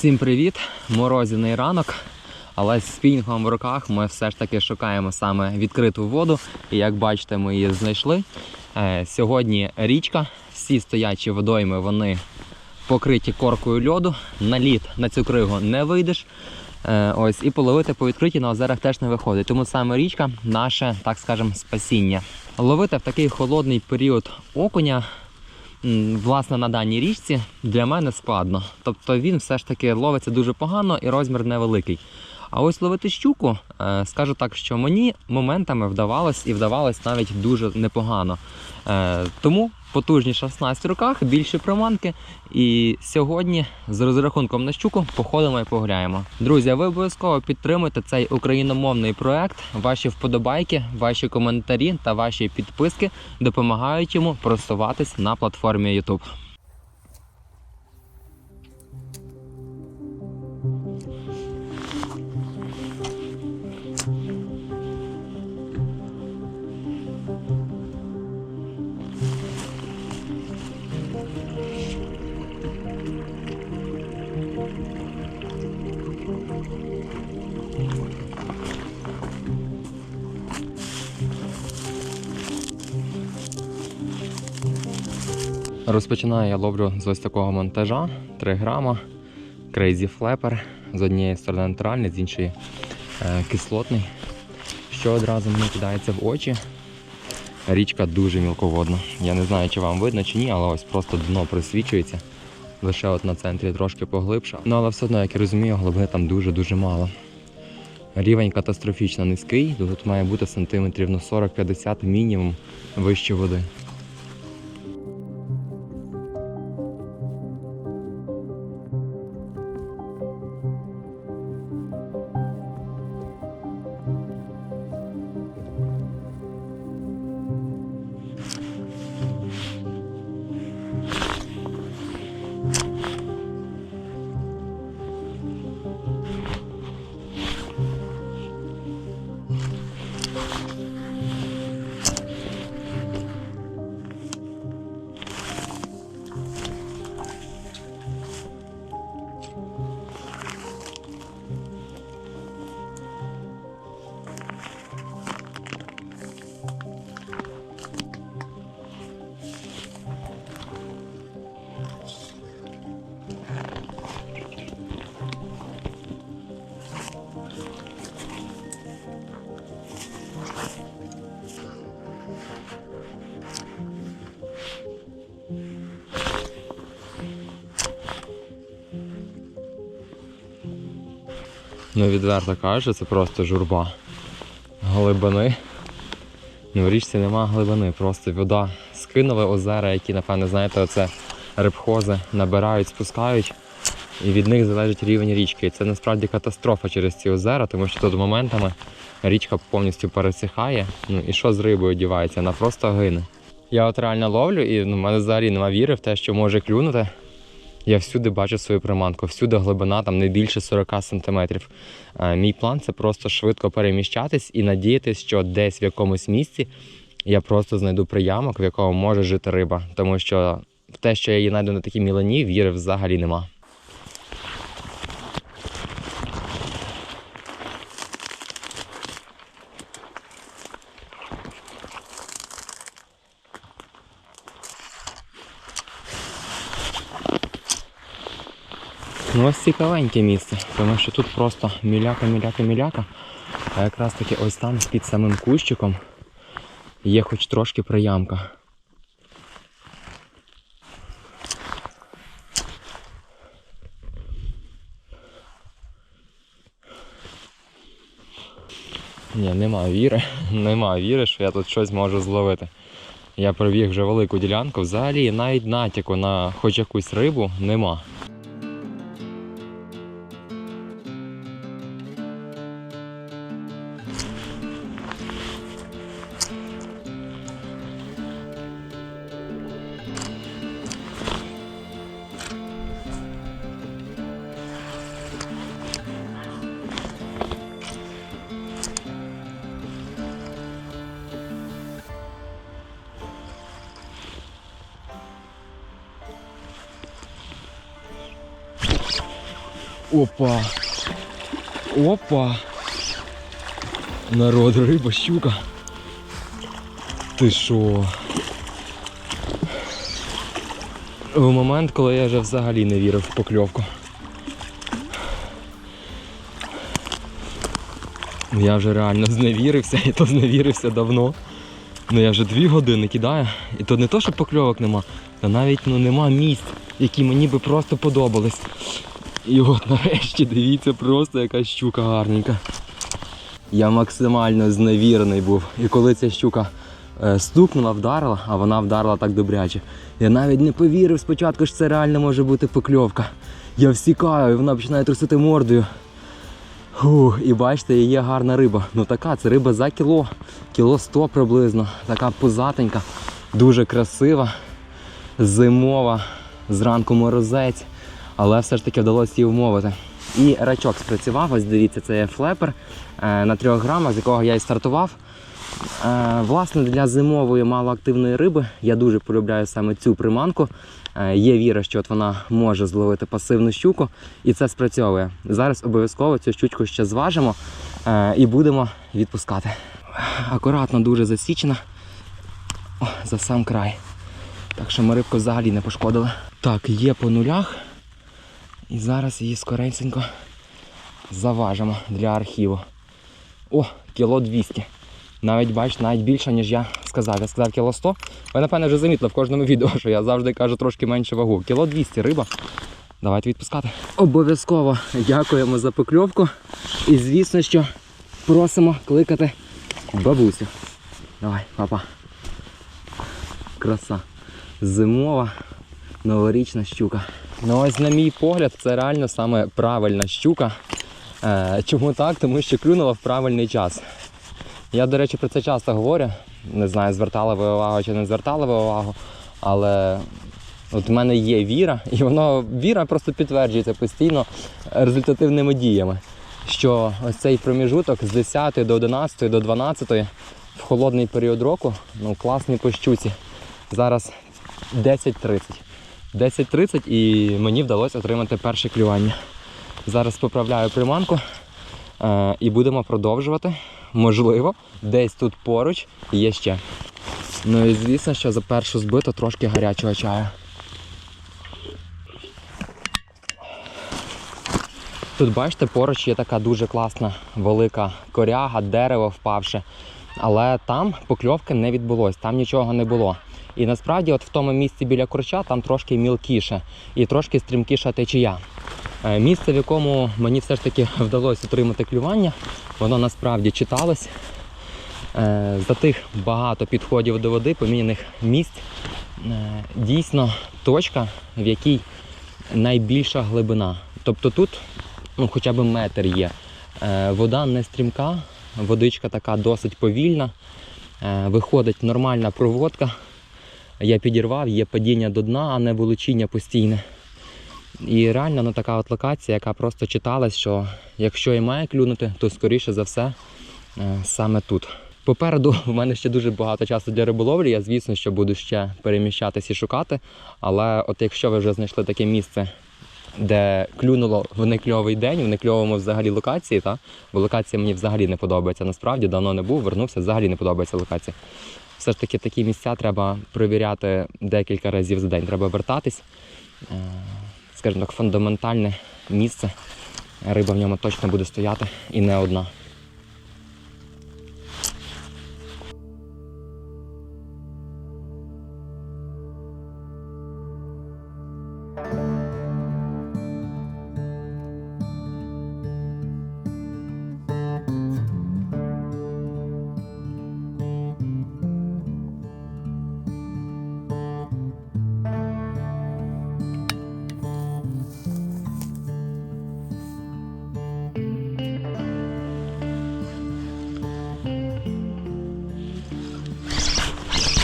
Всім привіт! Морозяний ранок. Але з спінінгом в руках ми все ж таки шукаємо саме відкриту воду. І як бачите, ми її знайшли. Е, Сьогодні річка, всі стоячі водойми вони покриті коркою льоду. На лід на цю кригу не вийдеш. Е, Ось і половити по відкритті на озерах теж не виходить. Тому саме річка наше, так скажемо, спасіння. Ловити в такий холодний період окуня власне на даній річці для мене складно. Тобто він все ж таки ловиться дуже погано і розмір невеликий. А ось ловити щуку, е, скажу так, що мені моментами вдавалось і вдавалось навіть дуже непогано. Е, Потужні 16 руках, більше приманки. І сьогодні з розрахунком на щуку походимо і погуляємо. Друзі, ви обов'язково підтримуйте цей україномовний проект. Ваші вподобайки, ваші коментарі та ваші підписки допомагають йому просуватись на платформі YouTube. Розпочинаю я ловлю з ось такого монтажа 3 грама, Crazy Flapper. З однієї сторони натуральний, з іншої е, кислотний. Що одразу мені кидається в очі. Річка дуже мілководна. Я не знаю, чи вам видно чи ні, але ось просто дно присвічується. Лише от на центрі трошки поглибше. Ну але все одно, як я розумію, глибини там дуже-дуже мало. Рівень катастрофічно низький, тут має бути сантиметрів на 40-50 мінімум вище води. Ну, відверто кажучи, це просто журба глибини. Ну, в річці нема глибини, просто вода скинули озера, які, напевне, знаєте, оце рибхози набирають, спускають, і від них залежить рівень річки. І це насправді катастрофа через ці озера, тому що тут моментами річка повністю пересихає. Ну і що з рибою дівається? Вона просто гине. Я от реально ловлю, і ну, в мене взагалі немає віри в те, що може клюнути. Я всюди бачу свою приманку, всюди глибина там не більше 40 сантиметрів. Е, Мій план це просто швидко переміщатись і надіятись, що десь в якомусь місці я просто знайду приямок, в якому може жити риба. Тому що в те, що я її знайду на такій мілані, віри взагалі нема. Ось цікавеньке місце, тому що тут просто міляка, міляка, міляка. А якраз таки ось там під самим кущиком є хоч трошки приямка. Ні, нема віри, нема віри, що я тут щось можу зловити. Я пробіг вже велику ділянку, взагалі навіть натяку на хоч якусь рибу нема. Опа. Опа. Народ, риба, щука. Ти що? В момент, коли я вже взагалі не вірив в покльовку. Я вже реально зневірився, і то зневірився давно. Ну я вже дві години кидаю, і то не то, що покльовок нема, а навіть ну, нема місць, які мені би просто подобались. І от нарешті дивіться, просто яка щука гарненька. Я максимально зневірений був. І коли ця щука е, стукнула, вдарила, а вона вдарила так добряче. Я навіть не повірив спочатку, що це реально може бути покльовка. Я всікаю, і вона починає трусити мордою. Фух, і бачите, є гарна риба. Ну така, це риба за кіло, кіло 100 приблизно. Така пузатенька, дуже красива, зимова, зранку морозець, але все ж таки вдалося її вмовити. І рачок спрацював, ось дивіться, це є флепер е, на 3 грамах, з якого я і стартував. Е, Власне, для зимової малоактивної риби я дуже полюбляю саме цю приманку. Е, Є віра, що от вона може зловити пасивну щуку, і це спрацьовує. Зараз обов'язково цю щучку ще зважимо і будемо відпускати. Акуратно, дуже засічена О, за сам край. Так що ми рибку взагалі не пошкодили. Так, є по нулях. І зараз її скоренько заважимо для архіву. О, кіло 200. Навіть бач, навіть більше, ніж я сказав. Я сказав кіло 100. Ви, напевно, вже замітили в кожному відео, що я завжди кажу трошки менше вагу. Кіло 200 риба. Давайте відпускати. Обов'язково дякуємо за покльовку. І звісно, що просимо кликати бабусю. Давай, папа. Краса. Зимова новорічна щука. Ну ось, на мій погляд, це реально саме правильна щука. Е, чому так? Тому що клюнула в правильний час. Я, до речі, про це часто говорю. Не знаю, звертали ви увагу чи не звертали ви увагу. Але от в мене є віра, і воно віра просто підтверджується постійно результативними діями. Що ось цей проміжуток з 10 до 11 до 12 в холодний період року, ну класний по щуці. Зараз 10.30. 10.30 і мені вдалося отримати перше клювання. Зараз поправляю приманку е, і будемо продовжувати. Можливо, десь тут поруч є ще. Ну і звісно, що за першу збиту трошки гарячого чаю. Тут бачите, поруч є така дуже класна велика коряга, дерево впавше. Але там покльовки не відбулось, там нічого не було. І насправді, от в тому місці біля корча там трошки мілкіше і трошки стрімкіша течія. Е, Місце, в якому мені все ж таки вдалося отримати клювання, воно насправді читалось. Е, За тих багато підходів до води, поміняних місць. е, Дійсно точка, в якій найбільша глибина. Тобто тут ну, хоча б метр є. Вода не стрімка, водичка така досить повільна. Виходить нормальна проводка. Я підірвав, є падіння до дна, а не волочіння постійне. І реально ну, така от локація, яка просто читалась, що якщо і має клюнути, то скоріше за все е, саме тут. Попереду в мене ще дуже багато часу для риболовлі. Я, звісно, що буду ще переміщатись і шукати. Але от якщо ви вже знайшли таке місце, де клюнуло в некльовий день, в некльовому взагалі локації, та? бо локація мені взагалі не подобається. Насправді давно не був, вернувся, взагалі не подобається локація. Все ж таки такі місця треба перевіряти декілька разів за день. Треба вертатись. Е, Скажімо так, фундаментальне місце. Риба в ньому точно буде стояти і не одна.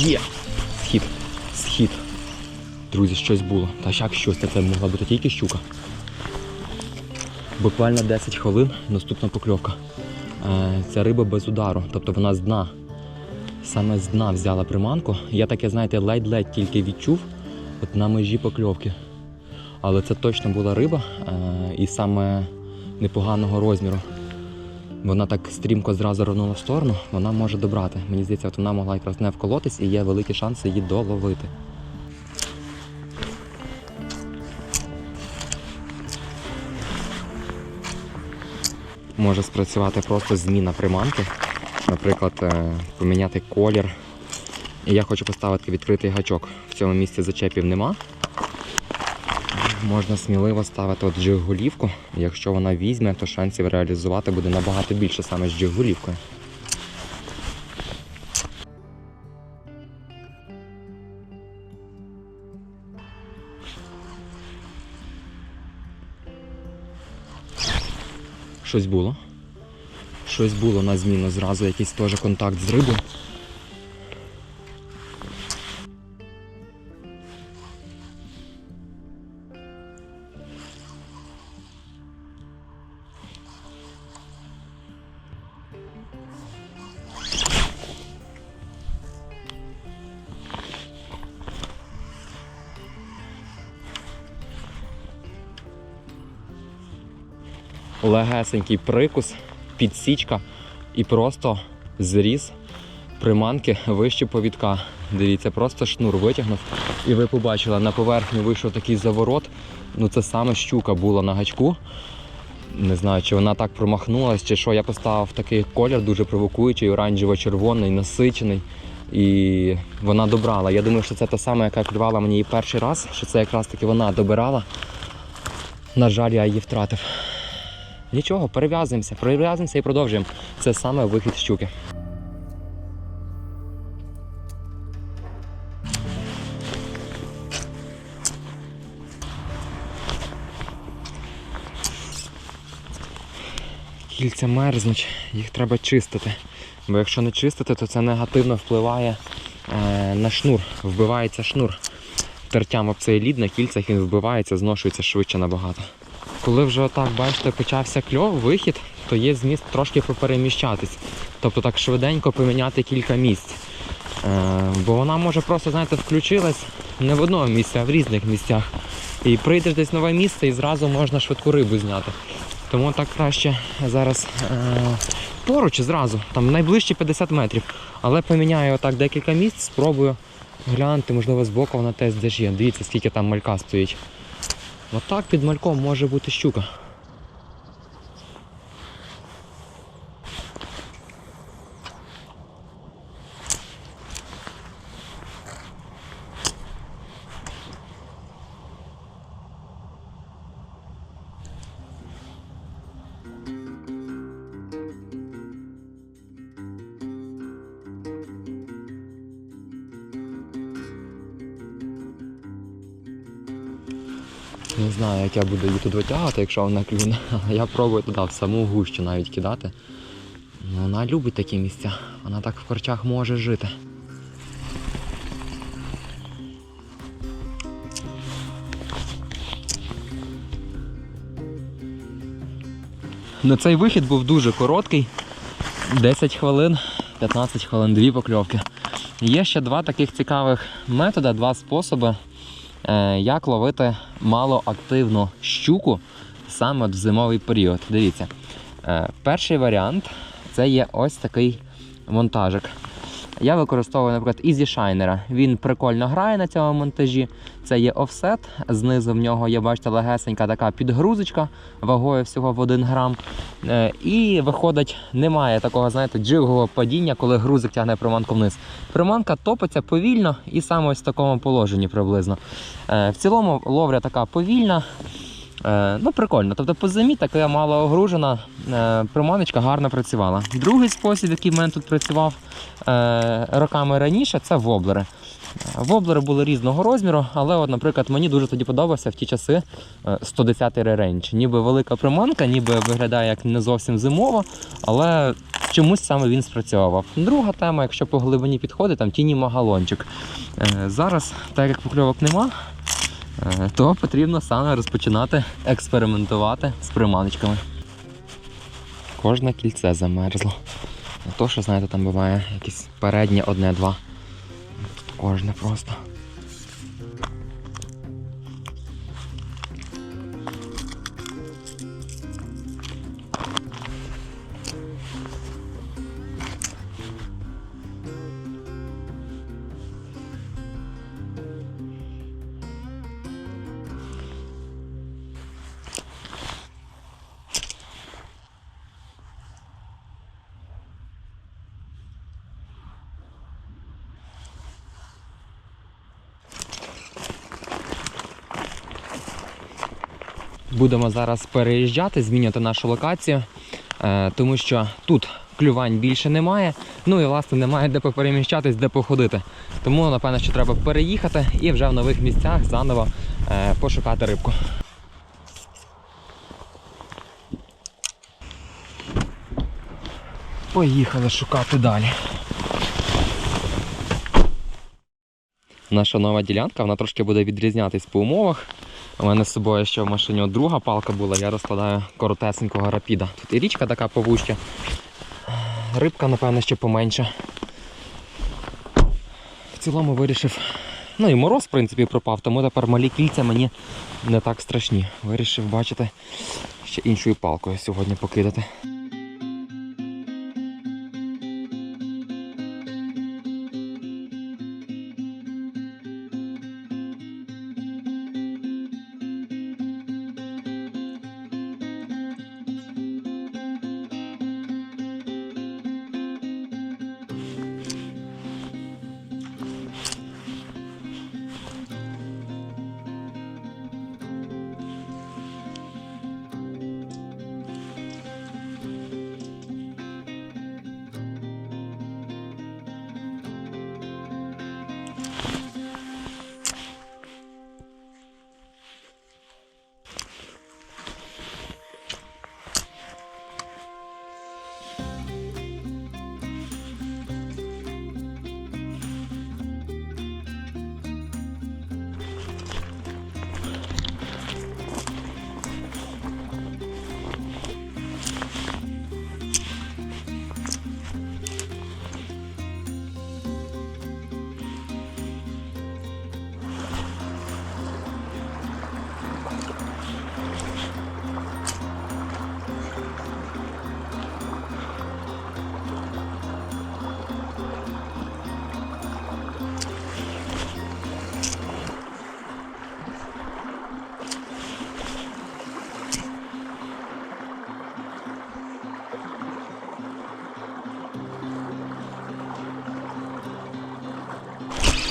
Є! Схід. Схід. Друзі, щось було. Та як щось, це могла бути тільки щука. Буквально 10 хвилин наступна покльовка. Е, Ця риба без удару, тобто вона з дна. Саме з дна взяла приманку. Я таке, знаєте, ледь-ледь тільки відчув от на межі покльовки. але це точно була риба е, і саме непоганого розміру. Вона так стрімко зразу рванула в сторону, вона може добрати. Мені здається, от вона могла якраз не вколотись і є великі шанси її доловити. Може спрацювати просто зміна приманки. Наприклад, е, поміняти колір. І я хочу поставити відкритий гачок. В цьому місці зачепів нема. Можна сміливо ставити от джигулівку. Якщо вона візьме, то шансів реалізувати буде набагато більше саме з джигулівкою. Щось було. Щось було на зміну зразу, якийсь теж контакт з рибою. Легесенький прикус, підсічка і просто зріз приманки вище повідка. Дивіться, просто шнур витягнув. І ви побачили, на поверхню вийшов такий заворот. Ну це саме щука була на гачку. Не знаю, чи вона так промахнулась, чи що. Я поставив такий колір дуже провокуючий, оранжево-червоний, насичений. І вона добрала. Я думаю, що це та сама, яка клювала мені і перший раз, що це якраз таки вона добирала. На жаль, я її втратив. Нічого, перев'язуємося, перев'язуємося і продовжуємо. Це саме вихід щуки. Кільця мерзнуть, їх треба чистити. Бо якщо не чистити, то це негативно впливає е, на шнур, вбивається шнур. Тертям об цей лід на кільцях він вбивається, зношується швидше набагато. Коли вже отак, бачите, почався кльов, вихід, то є зміст трошки попереміщатись. Тобто так швиденько поміняти кілька місць. Е, бо вона може просто, знаєте, включилась не в одному місці, а в різних місцях. І прийдеш десь нове місце і зразу можна швидку рибу зняти. Тому так краще зараз е, поруч зразу, там найближчі 50 метрів. Але поміняю отак декілька місць, спробую глянути, можливо, збоку вона теж десь є. Дивіться, скільки там малька стоїть. Отак під мальком може бути щука. Не знаю, як я буду її тут витягати, якщо вона клюне. Але я пробую туди в саму гущу навіть кидати. Ну, вона любить такі місця. Вона так в корчах може жити. Ну, цей вихід був дуже короткий. 10 хвилин, 15 хвилин, дві покльовки. Є ще два таких цікавих методи, два способи, е, як ловити малоактивну щуку саме в зимовий період. Дивіться, е, перший варіант це є ось такий монтажик. Я використовую, наприклад, Easy Shiner. Він прикольно грає на цьому монтажі. Це є офсет. Знизу в нього є, бачите, легесенька така підгрузочка вагою всього в 1 грам. Е, І виходить, немає такого, знаєте, джигового падіння, коли грузик тягне приманку вниз. Приманка топиться повільно і саме ось в такому положенні приблизно. Е, В цілому ловля така повільна. Е, ну, прикольно. Тобто по зимі така мало огружена е, приманочка гарно працювала. Другий спосіб, який в мене тут працював е, роками раніше, це воблери. Воблери були різного розміру, але, от, наприклад, мені дуже тоді подобався в ті часи е, 110 рейндж. Ніби велика приманка, ніби виглядає як не зовсім зимово, але чомусь саме він спрацьовував. Друга тема, якщо по глибині підходить, там тіні магалончик. Зараз, так як покльовок нема, то потрібно саме розпочинати експериментувати з приманочками. Кожне кільце замерзло. Не то, що, знаєте, там буває якесь переднє одне-два. Кожне просто. Будемо зараз переїжджати, змінювати нашу локацію, е, тому що тут клювань більше немає. Ну і власне немає де попереміщатись, де походити. Тому, напевно, що треба переїхати і вже в нових місцях заново е, пошукати рибку. Поїхали шукати далі. Наша нова ділянка, вона трошки буде відрізнятись по умовах. У мене з собою ще в машині друга палка була, я розкладаю коротесенького рапіда. Тут і річка така повуща. Рибка, напевно, ще поменше. В цілому вирішив. Ну і мороз, в принципі, пропав, тому тепер малі кільця мені не так страшні. Вирішив, бачити ще іншою палкою сьогодні покидати.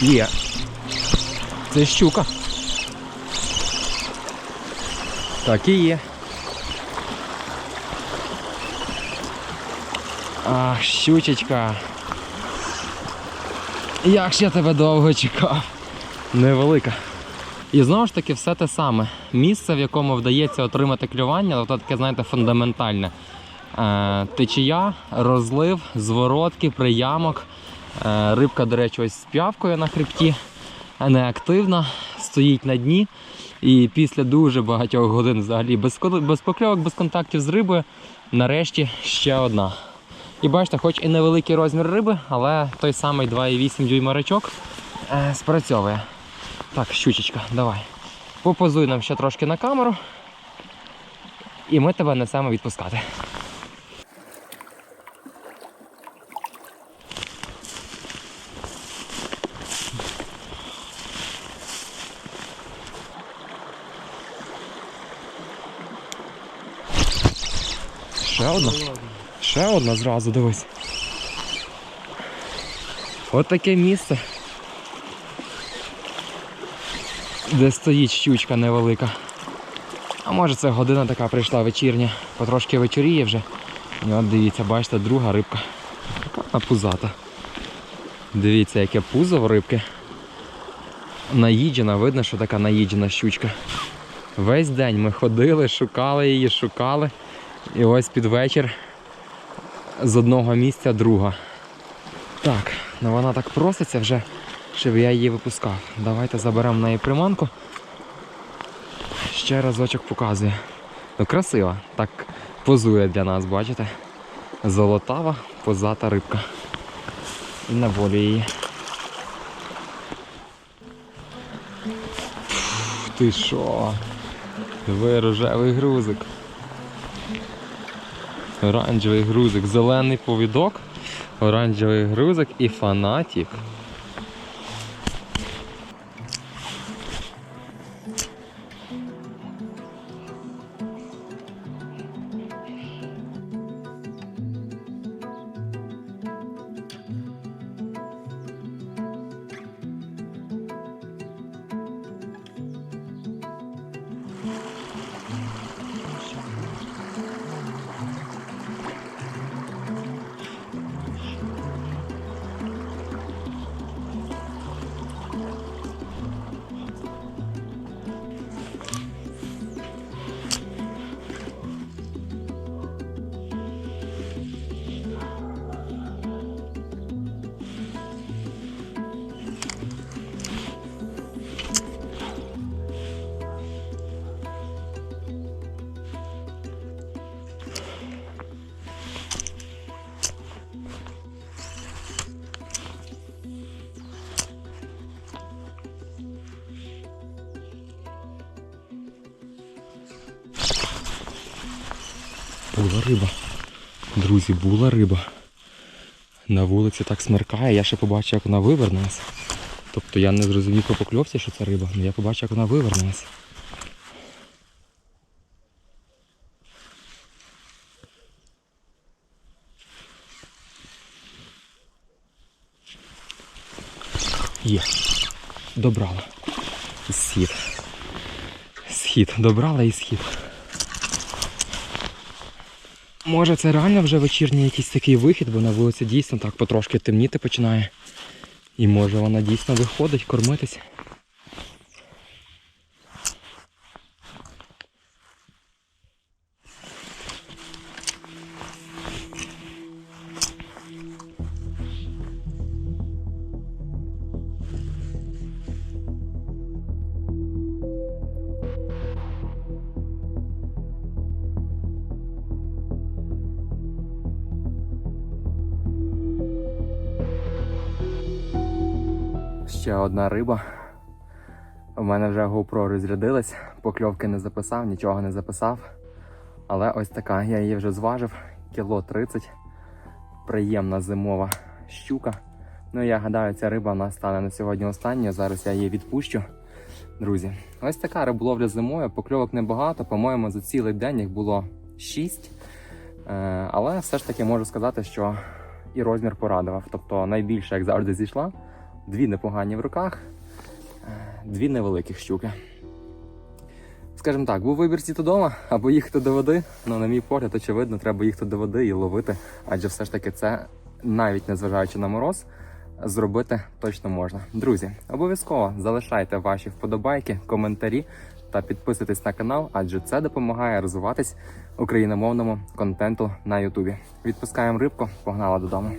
Є. Це щука. Так і є. Ах, щучечка. Як ж я тебе довго чекав. Невелика. І знову ж таки все те саме. Місце, в якому вдається отримати клювання, то таке, знаєте, фундаментальне. Е, течія, розлив, зворотки, приямок. Е, рибка, до речі, ось з п'явкою на хребті, неактивна, стоїть на дні. І після дуже багатьох годин взагалі без, без покльовок, без контактів з рибою, нарешті ще одна. І бачите, хоч і невеликий розмір риби, але той самий 2,8 дюйма рачок спрацьовує. Так, щучечка, давай. Попозуй нам ще трошки на камеру. І ми тебе несемо відпускати. Ще одна? Ще одна зразу, дивись. От таке місце. Де стоїть щучка невелика. А може це година така прийшла вечірня, потрошки вечоріє вже. І от дивіться, бачите, друга рибка. Така пузата. Дивіться, яке пузо в рибки. Наїджена, видно, що така наїджена щучка. Весь день ми ходили, шукали її, шукали. І ось під вечір з одного місця друга. Так, ну вона так проситься вже, щоб я її випускав. Давайте заберемо в неї приманку. Ще разочок показує. Ну, красива. Так позує для нас, бачите? Золотава, позата рибка. І на волі її. Фух, Ти що? Диви, рожевий грузик. Оранжевий грузик, зелений повідок, оранжевий грузик і фанатік. Риба. Друзі, була риба. На вулиці так смеркає, я ще побачив, як вона вивернулась. Тобто я не зрозумів по покльовці, що це риба, але я побачив, як вона вивернулась. Є. Добрала. Схід. Схід. Добрала і схід. Може це реально вже вечірній якийсь такий вихід, бо на вулиці дійсно так потрошки темніти починає. І може вона дійсно виходить кормитись. Ще одна риба. У мене вже GoPro розрядилась, покльовки не записав, нічого не записав. Але ось така, я її вже зважив, кіло 30. Приємна зимова щука. Ну я гадаю, ця риба у нас стане на сьогодні останньою. Зараз я її відпущу. Друзі, ось така риболовля зимою, покльовок небагато. По-моєму, за цілий день їх було 6. Е, але все ж таки можу сказати, що і розмір порадував. Тобто найбільше, як завжди, зійшла. Дві непогані в руках, е, дві невеликих щуки. Скажімо так, був вибір сіти вдома або їхати до води. Ну, на мій погляд, очевидно, треба їхати до води і ловити, адже все ж таки це, навіть незважаючи на мороз, зробити точно можна. Друзі, обов'язково залишайте ваші вподобайки, коментарі та підписуйтесь на канал, адже це допомагає розвиватись україномовному контенту на Ютубі. Відпускаємо рибку, погнала додому.